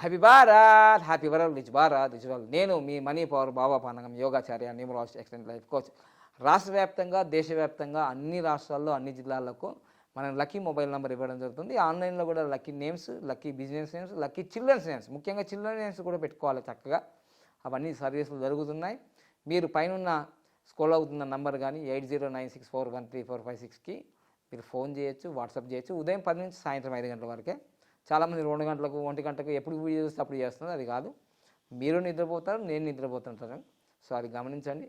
Happy Bharat happy world rich Bharat rich world నేను మీ money power Baba Panagam Yogacharya numerology extent life coach. రాష్ట్ర వ్యాప్తంగా దేశవ్యాప్తంగా అన్ని రాష్ట్రాల్లో అన్ని జిల్లాలకు మనం లక్కీ మొబైల్ నెంబర్ ఇవ్వడం జరుగుతుంది. ఆన్లైన్లో కూడా lucky names lucky business names lucky children's names ముఖ్యంగా చిల్డ్రన్ నేమ్స్ కూడా పెట్టుకోవాలి చక్కగా. అవన్నీ సర్వీసులు జరుగుతున్నాయి. మీరు పైన స్కూల్ అవుతున్న నంబర్ కానీ eight zero nine six four one three four five సిక్స్కి మీరు ఫోన్ చేయొచ్చు వాట్సాప్ చేయొచ్చు. ఉదయం పది నుంచి సాయంత్రం ఐదు గంటల వరకే చాలామంది రెండు గంటలకు ఒంటి గంటకు ఎప్పుడు వీడియో చూస్తే అప్పుడు చేస్తున్నారు అది కాదు. మీరు నిద్రపోతారు నేను నిద్రపోతుంటాను. సో అది గమనించండి.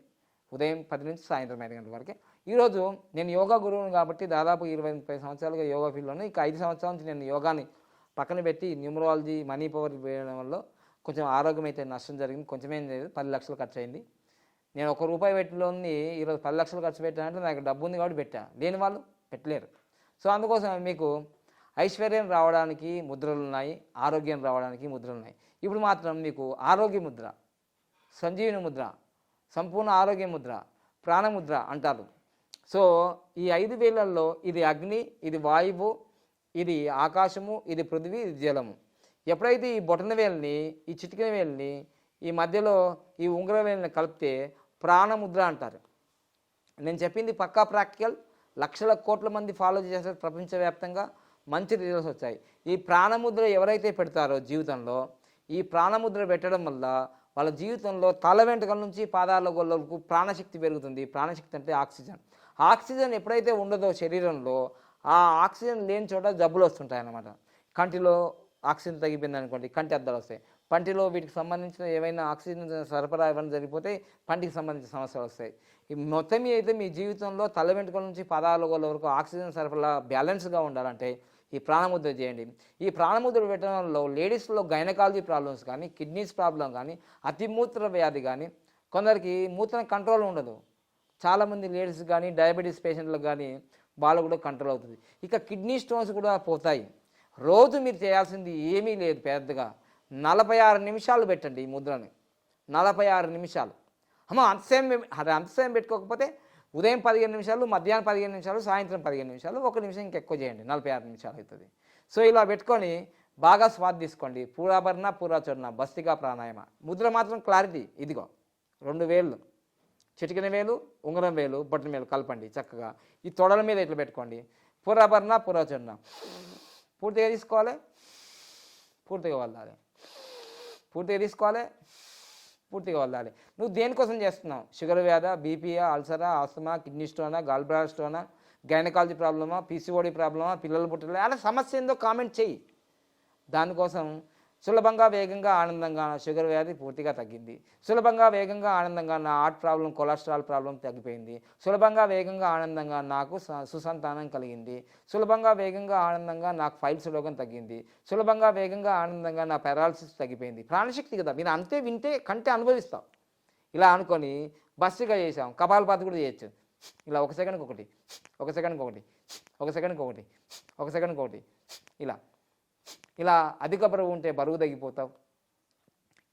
ఉదయం పది నుంచి సాయంత్రం ఐదు గంటల వరకే. ఈరోజు నేను యోగా గురువును కాబట్టి దాదాపు ఇరవై ముప్పై సంవత్సరాలుగా యోగా ఫీల్డ్లోనే ఇక ఐదు సంవత్సరాల నుంచి నేను యోగాని పక్కన పెట్టి న్యూమరాలజీ మనీ పవర్ వేయడం వల్ల కొంచెం ఆరోగ్యం అయితే నష్టం జరిగింది. కొంచెమేం లేదు పది లక్షలు ఖర్చు అయింది. నేను ఒక రూపాయి పెట్టిలోని ఈరోజు పది లక్షలు ఖర్చు పెట్టానంటే నాకు డబ్బు ఉంది కాబట్టి పెట్టా. లేని వాళ్ళు పెట్టలేరు. సో అందుకోసం మీకు ఐశ్వర్యం రావడానికి ముద్రలు ఉన్నాయి ఆరోగ్యం రావడానికి ముద్రలు ఉన్నాయి. ఇప్పుడు మాత్రం మీకు ఆరోగ్య ముద్ర సంజీవిని ముద్ర సంపూర్ణ ఆరోగ్య ముద్ర ప్రాణముద్ర అంటారు. సో ఈ ఐదు వేలల్లో ఇది అగ్ని ఇది వాయువు ఇది ఆకాశము ఇది పృథివీ ఇది జలము. ఎప్పుడైతే ఈ బొటన వేలని ఈ చిటికిన వేలని ఈ మధ్యలో ఈ ఉంగర వేలని కలిపితే ప్రాణముద్ర అంటారు. నేను చెప్పింది పక్కా ప్రాక్టికల్ లక్షల కోట్ల మంది ఫాలో చేశారు ప్రపంచవ్యాప్తంగా. మంచి రిజల్ట్స్ వచ్చాయి. ఈ ప్రాణముద్ర ఎవరైతే పెడతారో జీవితంలో ఈ ప్రాణముద్ర పెట్టడం వల్ల వాళ్ళ జీవితంలో తల వెంట్రుకల నుంచి పాదాల గొల్లలకు ప్రాణశక్తి పెరుగుతుంది. ప్రాణశక్తి అంటే ఆక్సిజన్. ఆక్సిజన్ ఎప్పుడైతే ఉండదో శరీరంలో ఆ ఆక్సిజన్ లేని చోట జబ్బులు వస్తుంటాయి అన్నమాట. కంటిలో ఆక్సిజన్ తగ్గిపోయింది అనుకోండి కంటి అద్దాలు వస్తాయి. పంటిలో వీటికి సంబంధించిన ఏవైనా ఆక్సిజన్ సరఫరా ఇవ్వడం జరిగిపోతే పంటికి సంబంధించిన సమస్యలు వస్తాయి. ఈ మొత్తం అయితే మీ జీవితంలో తల వెంట్రుకల నుంచి పాదాల వరకు ఆక్సిజన్ సరఫరా బ్యాలెన్స్గా ఉండాలంటే ఈ ప్రాణముద్ర చేయండి. ఈ ప్రాణముద్ర పెట్టడంలో లేడీస్లో గైనకాలజీ ప్రాబ్లమ్స్ కానీ కిడ్నీస్ ప్రాబ్లం కానీ అతిమూత్ర వ్యాధి కానీ కొందరికి మూత్రం కంట్రోల్ ఉండదు. చాలామంది లేడీస్ కానీ డయాబెటీస్ పేషెంట్లకు కానీ వాళ్ళు కూడా కంట్రోల్ అవుతుంది. ఇక కిడ్నీ స్టోన్స్ కూడా పోతాయి. రోజు మీరు చేయాల్సింది ఏమీ లేదు పెద్దగా. నలభై ఆరు నిమిషాలు పెట్టండి ఈ ముద్రని. నలభై ఆరు నిమిషాలు. అమ్మ అంతసేం అదే పెట్టుకోకపోతే ఉదయం పదిహేను నిమిషాలు మధ్యాహ్నం పదిహేను నిమిషాలు సాయంత్రం పదిహేను నిమిషాలు ఒక నిమిషం ఇంకెక్కువ చేయండి నలభై ఆరు నిమిషాలు అవుతుంది. సో ఇలా పెట్టుకొని బాగా స్వాద్ తీసుకోండి. పూరాభరణ పూరాచరణ బస్తిగా ప్రాణాయామ. ముద్ర మాత్రం క్లారిటీ ఇదిగో రెండు వేళ్ళు. చిటికిన వేలు ఉంగరం వేలు బొట్టన వేలు కలపండి చక్కగా. ఈ తొడల మీద ఇట్లా పెట్టుకోండి. పూరాభరణ పురాచరణ. పూర్తిగా తీసుకోవాలి. పూర్తిగా వదలాలి. పూర్తిగా తీసుకోవాలి. పూర్తిగా వదలాలి. నువ్వు దేనికోసం చేస్తున్నావు? షుగర్ వ్యాధ బీపీయా అల్సరా ఆస్తమా కిడ్నీ స్టోనా గాల్బ్రా స్టోనా గైనకాలజీ ప్రాబ్లమా పీసీఓడి ప్రాబ్లమా పిల్లలు పుట్టలే అలా సమస్య ఏందో కామెంట్ చెయ్యి. దానికోసం సులభంగా వేగంగా ఆనందంగా నా షుగర్ వ్యాధి పూర్తిగా తగ్గింది. సులభంగా వేగంగా ఆనందంగా నా హార్ట్ ప్రాబ్లం కొలెస్ట్రాల్ ప్రాబ్లం తగ్గిపోయింది. సులభంగా వేగంగా ఆనందంగా నాకు స- సుసంతానం కలిగింది. సులభంగా వేగంగా ఆనందంగా నాకు ఫైల్స్ రోగం తగ్గింది. సులభంగా వేగంగా ఆనందంగా నా పెరాలసిస్ తగ్గిపోయింది. ప్రాణశక్తి కదా మీరు అంతే వింటే కంటే అనుభవిస్తాం. ఇలా అనుకొని బస్సుగా చేసాం. కపాలపాతి కూడా చేయొచ్చు. ఇలా ఒక సెకండ్కి ఒకటి ఒక సెకండ్కి ఒకటి ఒక సెకండ్కి ఒకటి ఒక సెకండ్కి ఒకటి ఇలా. ఇలా అధిక బరువు ఉంటే బరువు తగ్గిపోతావు.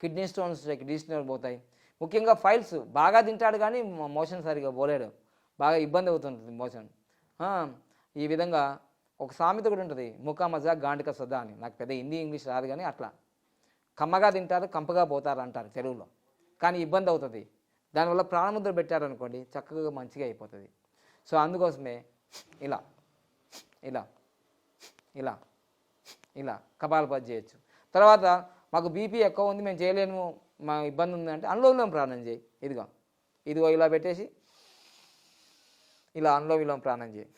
కిడ్నీ స్టోన్స్ కిడ్నీ పోతాయి. ముఖ్యంగా ఫైల్స్ బాగా తింటాడు కానీ మోషన్ సరిగా పోలేడు. బాగా ఇబ్బంది అవుతుంటుంది మోషన్. ఈ విధంగా ఒక సామెత కూడా ఉంటుంది. ముఖ మజా గాండిక సదా అని. నాకు పెద్ద హిందీ ఇంగ్లీష్ రాదు కానీ అట్లా. కమ్మగా తింటారు కంపగా పోతారు అంటారు తెలుగులో కానీ ఇబ్బంది అవుతుంది. దానివల్ల ప్రాణముద్ర పెట్టారనుకోండి చక్కగా మంచిగా అయిపోతుంది. సో అందుకోసమే ఇలా ఇలా ఇలా. ఇలా కపాలపాతి చేయొచ్చు. తర్వాత మాకు బీపీ ఎక్కువ ఉంది మేము చేయలేము మా ఇబ్బంది ఉంది అంటే అనులోవిలోం ప్రాణం చేయి. ఇదిగో ఇదిగో ఇలా పెట్టేసి ఇలా అనులోవిలోం ప్రాణం చేయి.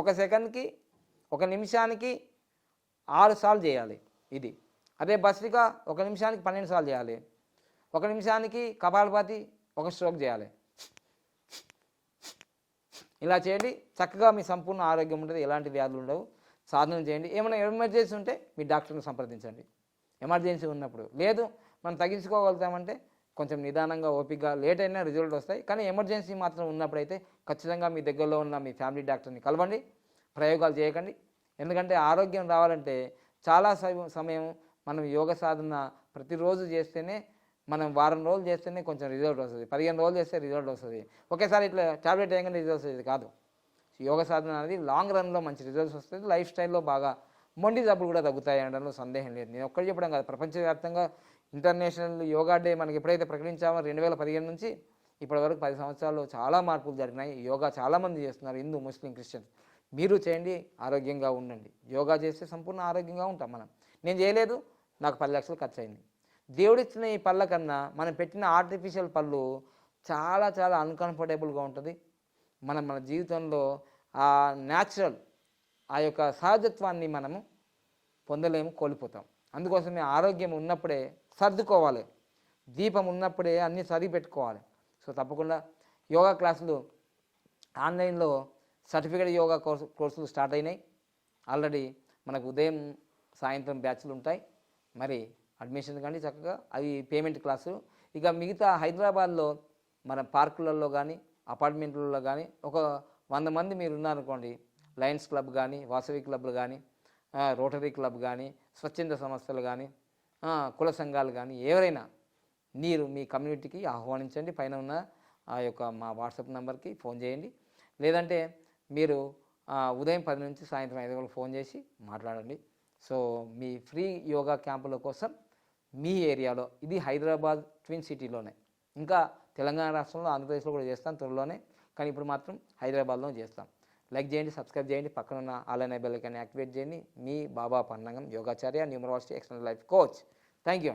ఒక సెకండ్కి ఒక నిమిషానికి ఆరు సార్లు చేయాలి ఇది. అదే భస్త్రిక ఒక నిమిషానికి పన్నెండు సార్లు చేయాలి. ఒక నిమిషానికి కపాలపాతి ఒక స్ట్రోక్ చేయాలి. ఇలా చేయండి. చక్కగా మీ సంపూర్ణ ఆరోగ్యం ఉంటుంది ఎలాంటి వ్యాధులు ఉండవు. సాధన చేయండి. ఏమైనా ఎమర్జెన్సీ ఉంటే మీ డాక్టర్ని సంప్రదించండి. ఎమర్జెన్సీ ఉన్నప్పుడు. లేదు మనం తగ్గించుకోగలుగుతామంటే కొంచెం నిదానంగా ఓపికగా లేట్ అయినా రిజల్ట్ వస్తాయి. కానీ ఎమర్జెన్సీ మాత్రం ఉన్నప్పుడైతే ఖచ్చితంగా మీ దగ్గరలో ఉన్న మీ ఫ్యామిలీ డాక్టర్ని కలవండి. ప్రయోగాలు చేయకండి. ఎందుకంటే ఆరోగ్యం రావాలంటే చాలా సమయం మనం యోగ సాధన ప్రతిరోజు చేస్తేనే మనం వారం రోజులు చేస్తేనే కొంచెం రిజల్ట్ వస్తుంది. పదిహేను రోజులు చేస్తే రిజల్ట్ వస్తుంది. ఒకేసారి ఇట్లా టాబ్లెట్ వేయగానే రిజల్ట్ వస్తుంది. కాదు. యోగ సాధన అనేది లాంగ్ రన్లో మంచి రిజల్ట్స్ వస్తుంది లైఫ్ స్టైల్లో బాగా మొండి జబ్బులు కూడా తగ్గుతాయి అనడంలో సందేహం లేదు. నేను ఒక్కటి చెప్పడం కాదు. ప్రపంచవ్యాప్తంగా ఇంటర్నేషనల్ యోగా డే మనకి ఎప్పుడైతే ప్రకటించామో రెండు వేల పదిహేను నుంచి ఇప్పటి వరకు పది సంవత్సరాల్లో చాలా మార్పులు జరిగినాయి. యోగా చాలామంది చేస్తున్నారు. హిందూ ముస్లిం క్రిస్టియన్స్ మీరు చేయండి. ఆరోగ్యంగా ఉండండి. యోగా చేస్తే సంపూర్ణ ఆరోగ్యంగా ఉంటాం మనం. నేను చేయలేదు. నాకు పది లక్షలు ఖర్చు అయింది. దేవుడిచ్చిన ఈ పళ్ళ కన్నా మనం పెట్టిన ఆర్టిఫిషియల్ పళ్ళు చాలా చాలా అన్కంఫర్టబుల్గా ఉంటుంది. మనం మన జీవితంలో ఆ న్యాచురల్ ఆ యొక్క సహజత్వాన్ని మనము పొందలేము కోల్పోతాం. అందుకోసమే ఆరోగ్యం ఉన్నప్పుడే సర్దుకోవాలి. దీపం ఉన్నప్పుడే అన్నీ సరి పెట్టుకోవాలి సో తప్పకుండా యోగా క్లాసులు ఆన్లైన్లో సర్టిఫికేట్ యోగా కోర్సు కోర్సులు స్టార్ట్ అయినాయి. ఆల్రెడీ మనకు ఉదయం సాయంత్రం బ్యాచ్లు ఉంటాయి. మరి అడ్మిషన్ కానీ చక్కగా అవి పేమెంట్ క్లాసు. ఇక మిగతా హైదరాబాద్లో మన పార్కులలో కానీ అపార్ట్మెంట్లలో కానీ ఒక వంద మంది మీరు ఉన్నారనుకోండి లయన్స్ క్లబ్ కానీ వాసవి క్లబ్లు కానీ రోటరీ క్లబ్ కానీ స్వచ్ఛంద సంస్థలు కానీ కుల సంఘాలు కానీ ఎవరైనా మీరు మీ కమ్యూనిటీకి ఆహ్వానించండి. పైన ఉన్న ఆ యొక్క మా వాట్సాప్ నెంబర్కి ఫోన్ చేయండి. లేదంటే మీరు ఉదయం పది నుంచి సాయంత్రం ఐదు వరకు ఫోన్ చేసి మాట్లాడండి. సో మీ ఫ్రీ యోగా క్యాంపుల కోసం మీ ఏరియాలో ఇది హైదరాబాద్ ట్విన్ సిటీలోనే. ఇంకా తెలంగాణ రాష్ట్రంలో ఆంధ్రప్రదేశ్లో కూడా చేస్తాం త్వరలోనే. కానీ ఇప్పుడు మాత్రం హైదరాబాద్లో చేస్తాం. లైక్ చేయండి సబ్స్క్రైబ్ చేయండి పక్కన ఉన్న ఆన్లైన్ బెల్ కానీ యాక్టివేట్ చేయండి. మీ Baba Pannangam Yogacharya numerology external life coach. Thank you అండి.